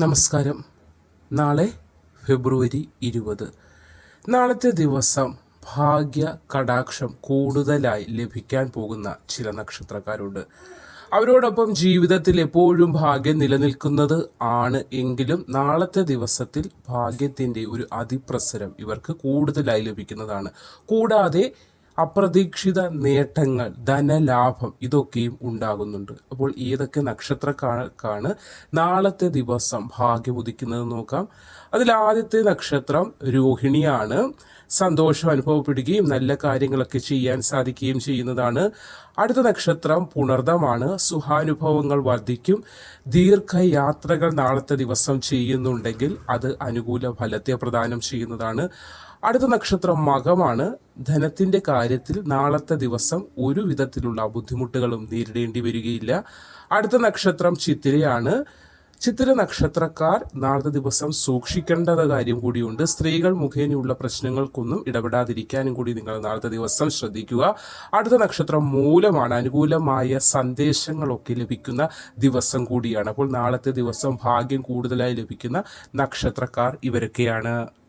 നമസ്കാരം. നാളെ ഫെബ്രുവരി ഇരുപത്. നാളത്തെ ദിവസം ഭാഗ്യ കടാക്ഷം കൂടുതലായി ലഭിക്കാൻ പോകുന്ന ചില നക്ഷത്രക്കാരുണ്ട്. അവരോടൊപ്പം ജീവിതത്തിൽ എപ്പോഴും ഭാഗ്യം നിലനിൽക്കുന്നത് ആണ് എങ്കിലും നാളത്തെ ദിവസത്തിൽ ഭാഗ്യത്തിന്റെ ഒരു അതിപ്രസരം ഇവർക്ക് കൂടുതലായി ലഭിക്കുന്നതാണ്. കൂടാതെ അപ്രതീക്ഷിത നേട്ടങ്ങൾ ധനലാഭം ഇതൊക്കെയും ഉണ്ടാകുന്നുണ്ട്. അപ്പോൾ ഏതൊക്കെ നക്ഷത്രക്കാർക്കാണ് നാളത്തെ ദിവസം ഭാഗ്യം ഉദിക്കുന്നത് നോക്കാം. അതിൽ ആദ്യത്തെ നക്ഷത്രം രോഹിണിയാണ്. സന്തോഷം അനുഭവപ്പെടുകയും നല്ല കാര്യങ്ങളൊക്കെ ചെയ്യാൻ സാധിക്കുകയും ചെയ്യുന്നതാണ്. അടുത്ത നക്ഷത്രം പുണർദമാണ്. സുഖാനുഭവങ്ങൾ വർദ്ധിക്കും. ദീർഘയാത്രകൾ നാളത്തെ ദിവസം ചെയ്യുന്നുണ്ടെങ്കിൽ അത് അനുകൂല ഫലത്തെ പ്രദാനം ചെയ്യുന്നതാണ്. അടുത്ത നക്ഷത്രം മകമാണ്. ധനത്തിന്റെ കാര്യത്തിൽ നാളത്തെ ദിവസം ഒരു വിധത്തിലുള്ള ബുദ്ധിമുട്ടുകളും നേരിടേണ്ടി വരികയില്ല. അടുത്ത നക്ഷത്രം ചിത്തിരയാണ്. ചിത്തിര നക്ഷത്രക്കാർ നാളത്തെ ദിവസം സൂക്ഷിക്കേണ്ട കാര്യം കൂടിയുണ്ട്. സ്ത്രീകൾ മുഖേനയുള്ള പ്രശ്നങ്ങൾക്കൊന്നും ഇടപെടാതിരിക്കാനും കൂടി നിങ്ങൾ നാളത്തെ ദിവസം ശ്രദ്ധിക്കുക. അടുത്ത നക്ഷത്രം മൂലമാണ്. അനുകൂലമായ സന്ദേശങ്ങളൊക്കെ ലഭിക്കുന്ന ദിവസം കൂടിയാണ്. അപ്പോൾ നാളത്തെ ദിവസം ഭാഗ്യം കൂടുതലായി ലഭിക്കുന്ന നക്ഷത്രക്കാർ ഇവരൊക്കെയാണ്.